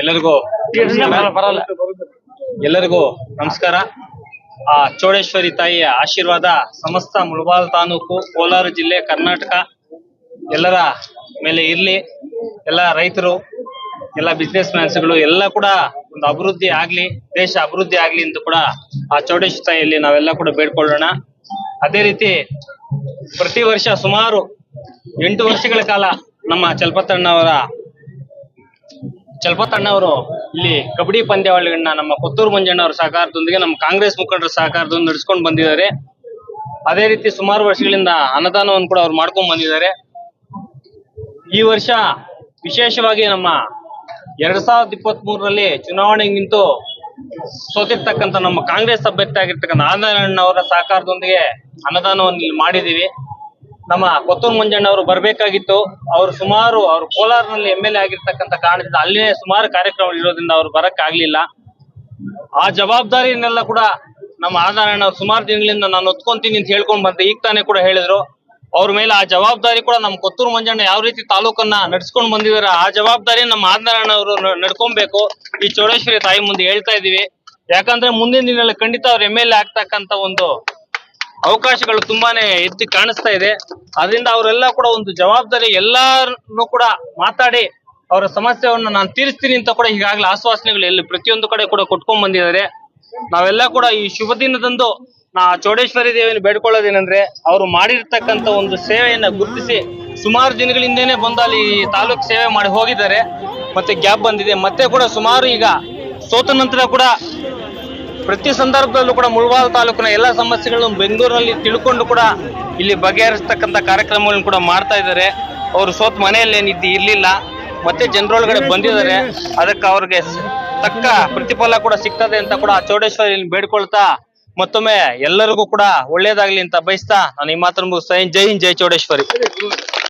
ಎಲ್ಲರಿಗೂ. ಎಲ್ಲರಿಗೂ ನಮಸ್ಕಾರ ಆ ಚೋಡೇಶ್ವರಿ ತಾಯಿಯ ಆಶೀರ್ವಾದ ಸಮಸ್ತ ಮುಳಬಾಲ್ ತಾಲೂಕು, ಕೋಲಾರ ಜಿಲ್ಲೆ, ಕರ್ನಾಟಕ ಎಲ್ಲರ ಮೇಲೆ ಇರ್ಲಿ ಎಲ್ಲ ರೈತರು, ಎಲ್ಲ ಬಿಸ್ನೆಸ್ ಮ್ಯಾನ್ಸ್ಗಳು ಎಲ್ಲ ಕೂಡ ಒಂದು ಅಭಿವೃದ್ಧಿ ಆಗ್ಲಿ, ದೇಶ ಅಭಿವೃದ್ಧಿ ಆಗ್ಲಿ ಅಂತ ಕೂಡ ಆ ಚೌಡೇಶ್ವರಿ ತಾಯಿಯಲ್ಲಿ ನಾವೆಲ್ಲ ಕೂಡ ಬೇಡ್ಕೊಳ್ಳೋಣ ಅದೇ ರೀತಿ ಪ್ರತಿ ವರ್ಷ ಸುಮಾರು ಎಂಟು ವರ್ಷಗಳ ಕಾಲ ನಮ್ಮ ಚಲಪತಣ್ಣವರ ಚಲಪತಣ್ಣವರು ಇಲ್ಲಿ ಕಬಡ್ಡಿ ಪಂದ್ಯಾವಳಿಗಳನ್ನ ನಮ್ಮ ಪುತ್ತೂರು ಮಂಜಣ್ಣ ಅವರ ಸಹಕಾರದೊಂದಿಗೆ ನಮ್ಮ ಕಾಂಗ್ರೆಸ್ ಮುಖಂಡರ ಸಹಕಾರದೊಂದಿಗೆ ನಡೆಸ್ಕೊಂಡು ಬಂದಿದ್ದಾರೆ. ಅದೇ ರೀತಿ ಸುಮಾರು ವರ್ಷಗಳಿಂದ ಅನ್ನದಾನವನ್ನು ಕೂಡ ಅವ್ರು ಮಾಡ್ಕೊಂಡು ಬಂದಿದ್ದಾರೆ. ಈ ವರ್ಷ ವಿಶೇಷವಾಗಿ ನಮ್ಮ ಎರಡ್ ಸಾವಿರದ ಇಪ್ಪತ್ತ್ ಮೂರರಲ್ಲಿ ಚುನಾವಣೆಗೆ ನಿಂತು ಸೋತಿರ್ತಕ್ಕಂಥ ನಮ್ಮ ಕಾಂಗ್ರೆಸ್ ಅಭ್ಯರ್ಥಿ ಆಗಿರ್ತಕ್ಕಂಥ ಅವರ ಸಹಕಾರದೊಂದಿಗೆ ಅನ್ನದಾನವನ್ನು ಇಲ್ಲಿ ಮಾಡಿದೀವಿ ನಮ್ಮ ಕೊತ್ತೂರು ಮಂಜಣ್ಣ ಅವರು ಬರ್ಬೇಕಾಗಿತ್ತು. ಅವರು ಸುಮಾರು ಅವರು ಕೋಲಾರ್ನಲ್ಲಿ ಎಂ ಎಲ್ ಎ ಆಗಿರ್ತಕ್ಕಂಥ ಕಾರಣದಿಂದ ಅಲ್ಲಿನೇ ಸುಮಾರು ಕಾರ್ಯಕ್ರಮ ಇರೋದ್ರಿಂದ ಅವ್ರು ಬರಕ್ ಆಗ್ಲಿಲ್ಲ. ಆ ಜವಾಬ್ದಾರಿಯನ್ನೆಲ್ಲ ಕೂಡ ನಮ್ಮ ಆಧಾರಣ್ಣ ಸುಮಾರು ದಿನಗಳಿಂದ ನಾನು ಒತ್ಕೊಂತೀನಿ ಅಂತ ಹೇಳ್ಕೊಂಡ್ ಬಂದೆ ಈಗ ತಾನೇ ಕೂಡ ಹೇಳಿದ್ರು. ಅವ್ರ ಮೇಲೆ ಆ ಜವಾಬ್ದಾರಿ ಕೂಡ ನಮ್ಮ ಕೊತ್ತೂರು ಮಂಜಣ್ಣ ಯಾವ ರೀತಿ ತಾಲೂಕನ್ನ ನಡ್ಸ್ಕೊಂಡ್ ಬಂದಿದಾರೆ ಆ ಜವಾಬ್ದಾರಿ ನಮ್ಮ ಆದಾರಣ್ಣ ಅವರು ನಡ್ಕೊಬೇಕು. ಈ ಚೌಡೇಶ್ವರಿ ತಾಯಿ ಮುಂದೆ ಹೇಳ್ತಾ ಇದೀವಿ ಯಾಕಂದ್ರೆ ಮುಂದಿನ ದಿನಗಳಲ್ಲಿ ಖಂಡಿತ ಅವ್ರ ಎಂ ಎಲ್ ಎ ಆಗ್ತಕ್ಕಂತ ಒಂದು ಅವಕಾಶಗಳು ತುಂಬಾನೇ ಎತ್ತಿ ಕಾಣಿಸ್ತಾ ಇದೆ. ಅದರಿಂದ ಅವರೆಲ್ಲ ಕೂಡ ಒಂದು ಜವಾಬ್ದಾರಿ ಎಲ್ಲಾರನ್ನು ಕೂಡ ಮಾತಾಡಿ ಅವರ ಸಮಸ್ಯೆಯನ್ನು ನಾನು ತೀರಿಸ್ತೀನಿ ಅಂತ ಕೂಡ ಈಗಾಗಲೇ ಆಶ್ವಾಸನೆಗಳು ಎಲ್ಲಿ ಪ್ರತಿಯೊಂದು ಕಡೆ ಕೂಡ ಕೊಟ್ಕೊಂಡ್ ಬಂದಿದ್ದಾರೆ. ನಾವೆಲ್ಲ ಕೂಡ ಈ ಶುಭ ದಿನದಂದು ನಾ ಚೌಡೇಶ್ವರಿ ದೇವಿಯನ್ನು ಬೇಡ್ಕೊಳ್ಳೋದೇನೆಂದ್ರೆ ಅವರು ಮಾಡಿರ್ತಕ್ಕಂತ ಒಂದು ಸೇವೆಯನ್ನ ಗುರುತಿಸಿ ಸುಮಾರು ದಿನಗಳಿಂದೇನೆ ಬಂದು ಅಲ್ಲಿ ತಾಲೂಕ್ ಸೇವೆ ಮಾಡಿ ಹೋಗಿದ್ದಾರೆ. ಮತ್ತೆ ಗ್ಯಾಪ್ ಬಂದಿದೆ. ಮತ್ತೆ ಕೂಡ ಸುಮಾರು ಈಗ ಸೋತ ನಂತರ ಕೂಡ ಪ್ರತಿ ಸಂದರ್ಭದಲ್ಲೂ ಕೂಡ ಮುಳಬಾಲ್ ತಾಲೂಕಿನ ಎಲ್ಲ ಸಮಸ್ಯೆಗಳನ್ನು ಬೆಂಗಳೂರಿನಲ್ಲಿ ತಿಳ್ಕೊಂಡು ಕೂಡ ಇಲ್ಲಿ ಬಗೆಹರಿಸ್ತಕ್ಕಂತ ಕಾರ್ಯಕ್ರಮಗಳನ್ನು ಕೂಡ ಮಾಡ್ತಾ ಇದ್ದಾರೆ. ಅವರು ಸೋತ್ ಮನೆಯಲ್ಲಿ ಏನಿದ್ದು ಇರ್ಲಿಲ್ಲ. ಮತ್ತೆ ಜನರೊಳಗಡೆ ಬಂದಿದ್ದಾರೆ. ಅದಕ್ಕೆ ಅವ್ರಿಗೆ ತಕ್ಕ ಪ್ರತಿಫಲ ಕೂಡ ಸಿಗ್ತದೆ ಅಂತ ಕೂಡ ಚೌಡೇಶ್ವರಿ ಬೇಡ್ಕೊಳ್ತಾ ಮತ್ತೊಮ್ಮೆ ಎಲ್ಲರಿಗೂ ಕೂಡ ಒಳ್ಳೇದಾಗ್ಲಿ ಅಂತ ಬಯಸ್ತಾ ನಾನು ಈ ಮಾತನ್ನು ಮುಗಿಸ್ತಾ. ಜೈ ಹಿಂದ್, ಜೈ ಚೌಡೇಶ್ವರಿ.